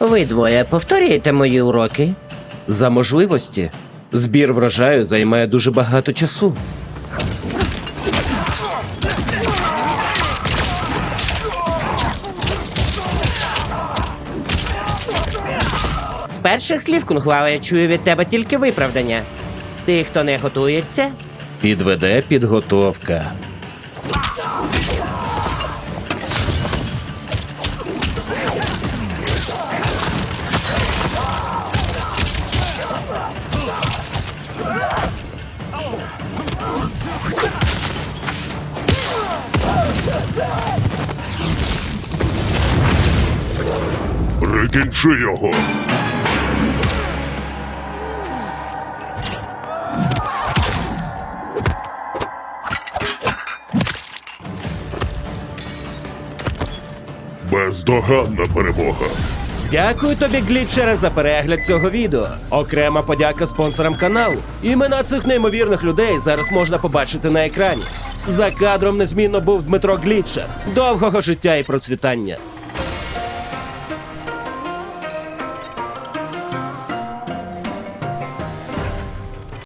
Ви двоє повторюєте мої уроки? За можливості. Збір врожаю займає дуже багато часу. З перших слів Кунглау я чую від тебе тільки виправдання. Ти, хто не готується, Підведе підготовка. Прикінчи його. Бездоганна перемога. Дякую тобі, глітчере, за перегляд цього відео. Окрема подяка спонсорам каналу. Імена цих неймовірних людей зараз можна побачити на екрані. За кадром незмінно був Дмитро Глітчер. Довгого життя і процвітання.